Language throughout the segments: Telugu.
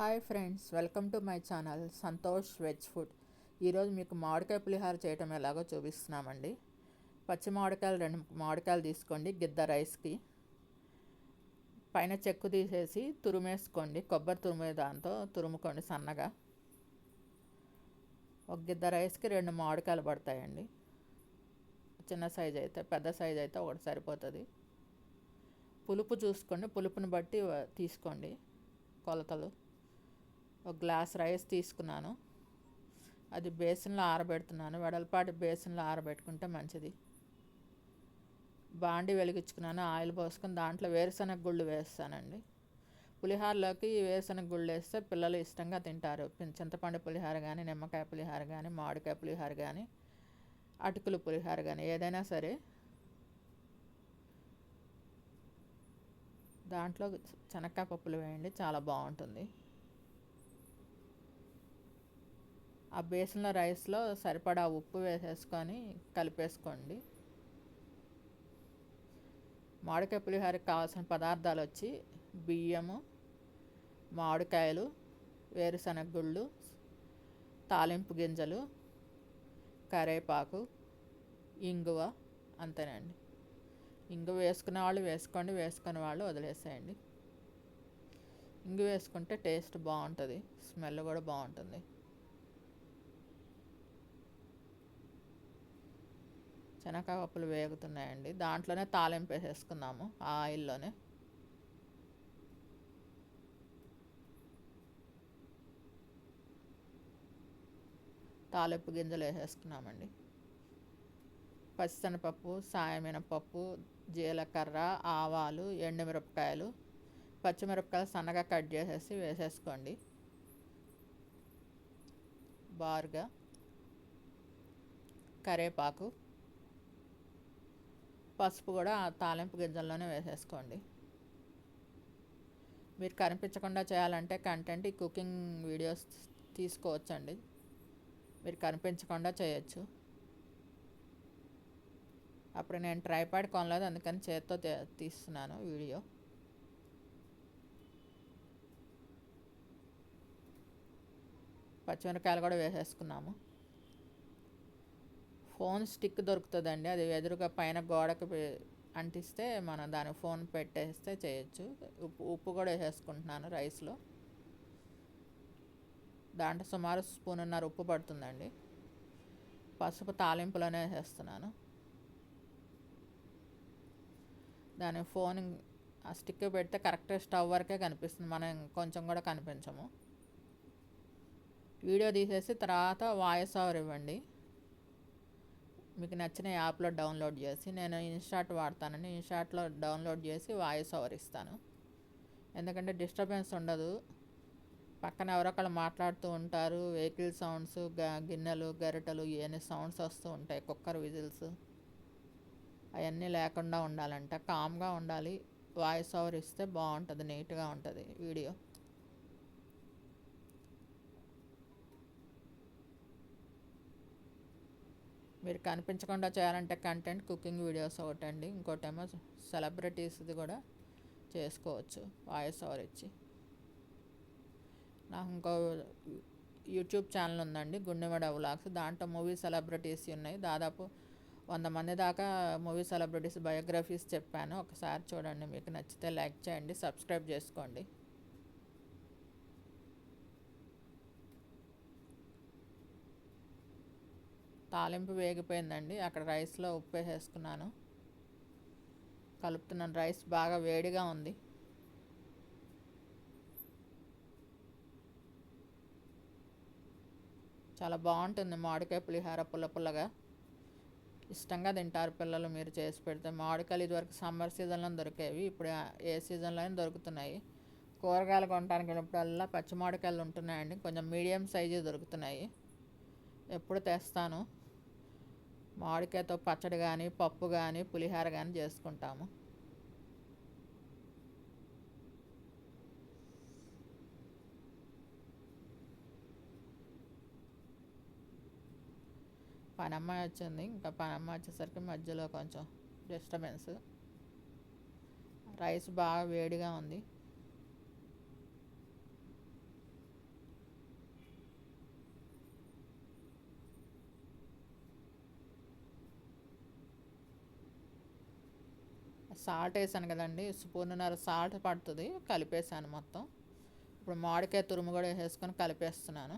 Hi friends welcome to my channel Santosh veg food. ఈరోజు మీకు మామిడికాయ పులిహార చేయటం ఎలాగో చూపిస్తున్నామండి. పచ్చి మామిడికాయలు రెండు మామిడికాయలు తీసుకోండి గిద్ద రైస్కి. పైన చెక్కు తీసేసి తురుమేసుకోండి కొబ్బరి తురుమే దాంతో తురుముకోండి సన్నగా. ఒక గిద్ద రైస్కి రెండు మామిడికాయలు పడతాయండి. చిన్న సైజ్ అయితే పెద్ద సైజ్ అయితే ఒకటి సరిపోతుంది. పులుపు చూసుకోండి పులుపుని బట్టి తీసుకోండి కొలతలు. ఒక గ్లాస్ రైస్ తీసుకున్నాను. అది బేసిన్లో ఆరబెడుతున్నాను. వెడల్పాటి బేసిన్లో ఆరబెట్టుకుంటే మంచిది. బాండి వెలిగించుకున్నాను. ఆయిల్ పోసుకుని దాంట్లో వేరుశనగ గుళ్ళు వేస్తానండి. పులిహారలోకి వేరుశనగ గుళ్ళు వేస్తే పిల్లలు ఇష్టంగా తింటారు. చింతపండు పులిహార కానీ నిమ్మకాయ పులిహార కానీ మామిడికాయ పులిహార కానీ అటుకులు పులిహార కానీ ఏదైనా సరే దాంట్లో శనక్కాయ పప్పులు వేయండి. చాలా బాగుంటుంది. ఆ బేసన్లో రైస్లో సరిపడా ఉప్పు వేసేసుకొని కలిపేసుకోండి. మామిడికాయ పులిహోరకి కావాల్సిన పదార్థాలు వచ్చి బియ్యము మామిడికాయలు వేరుశనగ గుళ్ళు తాలింపు గింజలు కరేపాకు ఇంగువ అంతేనండి. ఇంగు వేసుకునే వాళ్ళు వేసుకోండి వేసుకునే వాళ్ళు వదిలేసేయండి. ఇంగు వేసుకుంటే టేస్ట్ బాగుంటుంది స్మెల్ కూడా బాగుంటుంది. శనగకాయ పప్పులు వేగుతున్నాయండి. దాంట్లోనే తాలింపు వేసేసుకుందాము ఆ ఆయిల్లోనే. తాలింపు గింజలు వేసేసుకున్నామండి. పచ్చిశనగపప్పు సాయమినపప్పు జీలకర్ర ఆవాలు ఎండుమిరపకాయలు పచ్చిమిరపకాయలు సన్నగా కట్ చేసేసి వేసేసుకోండి. బారుగా. కరేపాకు. పసుపు కూడా తాలింపు గింజల్లోనే వేసేసుకోండి. మీరు కనిపించకుండా చేయాలంటే కంటెంట్ ఈ కుకింగ్ వీడియోస్ తీసుకోవచ్చండి. మీరు కనిపించకుండా చేయొచ్చు. అప్పుడు నేను ట్రైపాడ్ కొనలేదు అందుకని చేత్తో తీస్తున్నాను వీడియో. పచ్చిమిరకాయలు కూడా వేసేసుకున్నాము. ఫోన్ స్టిక్ దొరుకుతుందండి. అది ఎదురుగా పైన గోడకు అంటిస్తే మనం దాని ఫోన్ పెట్టేస్తే చేయొచ్చు. ఉప్పు ఉప్పు కూడా వేసేసుకుంటున్నాను రైస్లో. దాంట్లో సుమారు స్పూన్నర ఉప్పు పడుతుందండి. పసుపు తాలింపులోనే వేసేస్తున్నాను. దాని ఫోన్ ఆ స్టిక్ పెడితే కరెక్ట్ స్టవ్ వరకే కనిపిస్తుంది. మనం కొంచెం కూడా కనిపించము. వీడియో తీసేసి తర్వాత వాయిస్ ఓవర్ ఇవ్వండి. మీకు నచ్చిన యాప్లో డౌన్లోడ్ చేసి నేను ఇన్షాట్ వాడతానని ఇన్షాట్లో డౌన్లోడ్ చేసి వాయిస్ ఓవర్ ఇస్తాను. ఎందుకంటే డిస్టర్బెన్స్ ఉండదు. పక్కన ఎవరొకళ్ళు మాట్లాడుతూ ఉంటారు. వెహికల్ సౌండ్స్ గిన్నెలు గరిటలు ఇవన్నీ సౌండ్స్ వస్తూ ఉంటాయి. Cooker whistles. అవన్నీ లేకుండా ఉండాలంట. కామ్గా ఉండాలి. వాయిస్ ఓవర్ ఇస్తే బాగుంటుంది. నీట్గా ఉంటుంది. వీడియో. మీరు కనిపించకుండా చేయాలంటే కంటెంట్ కుకింగ్ వీడియోస్ ఒకటండి. ఇంకోటేమో సెలబ్రిటీస్ది కూడా చేసుకోవచ్చు వాయిస్ ఓవర్ ఇచ్చి. నాకు ఇంకో యూట్యూబ్ ఛానల్ ఉందండి గుండెమడ వ్లాగ్స్ దాంట్లో మూవీ సెలబ్రిటీస్ ఉన్నాయి. దాదాపు వంద మంది దాకా మూవీ సెలబ్రిటీస్ బయోగ్రఫీస్ చెప్పాను. ఒకసారి చూడండి మీకు నచ్చితే లైక్ చేయండి సబ్స్క్రైబ్ చేసుకోండి. తాలింపు వేగిపోయిందండి. అక్కడ రైస్లో ఉప్పు వేసేసుకున్నాను. కలుపుతున్నాను. రైస్ బాగా వేడిగా ఉంది. చాలా బాగుంటుంది. మామిడికాయ పులిహార పుల్ల పుల్లగా. ఇష్టంగా తింటారు పిల్లలు మీరు చేసి పెడితే. మామిడికాయలు ఇదివరకు సమ్మర్ సీజన్లో దొరికేవి. ఇప్పుడు ఏ సీజన్లో దొరుకుతున్నాయి. కూరగాయలు కొనడానికి వెళ్ళినప్పుడల్లా పచ్చి మామిడికాయలు ఉంటున్నాయండి. కొంచెం మీడియం సైజు దొరుకుతున్నాయి. ఎప్పుడు తెస్తాను. మామిడికాయతో పచ్చడి కానీ పప్పు కానీ పులిహార కానీ చేసుకుంటాము. పనమ్మాయి వచ్చింది. ఇంకా పనమ్మాయి వచ్చేసరికి మధ్యలో కొంచెం డిస్టర్బెన్స్ రైస్ బాగా వేడిగా ఉంది. సాల్ట్ వేసాను కదండి. స్పూన్నర సాల్ట్ పడుతుంది. కలిపేసాను మొత్తం. ఇప్పుడు మామిడికాయ తురుము కూడా వేసుకొని కలిపేస్తున్నాను.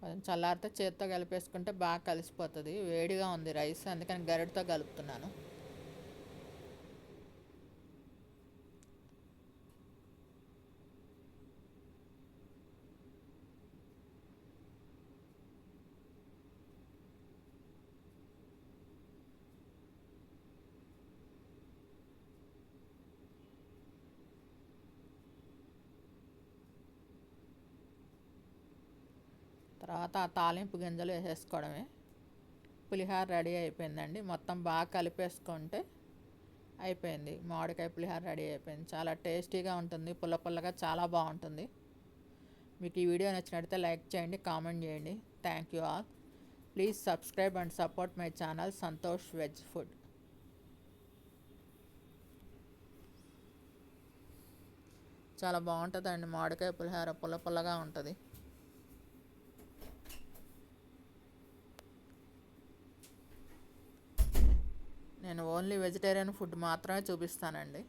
కొంచెం చల్లారితే చేత్తో కలిపేసుకుంటే బాగా కలిసిపోతుంది. వేడిగా ఉంది రైస్. అందుకని గరిటతో కలుపుతున్నాను. తర్వాత ఆ తాలింపు గింజలు వేసేసుకోవడమే. పులిహార రెడీ అయిపోయిందండి. మొత్తం బాగా కలిపేసుకుంటే అయిపోయింది. మామిడికాయ పులిహార రెడీ అయిపోయింది. చాలా టేస్టీగా ఉంటుంది. పుల్ల పుల్లగా చాలా బాగుంటుంది. మీకు ఈ వీడియో నచ్చినట్లయితే లైక్ చేయండి కామెంట్ చేయండి. Thank you all please subscribe and support my channel Santosh veg food చాలా బాగుంటుందండి. మామిడికాయ పులిహార పుల్ల పుల్లగా ఉంటుంది నేను ఓన్లీ వెజిటేరియన్ ఫుడ్ మాత్రమే చూపిస్తానండి.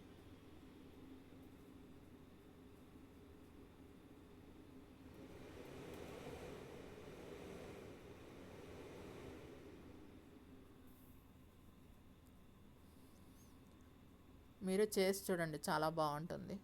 మీరు చేసి చూడండి చాలా బాగుంటుంది.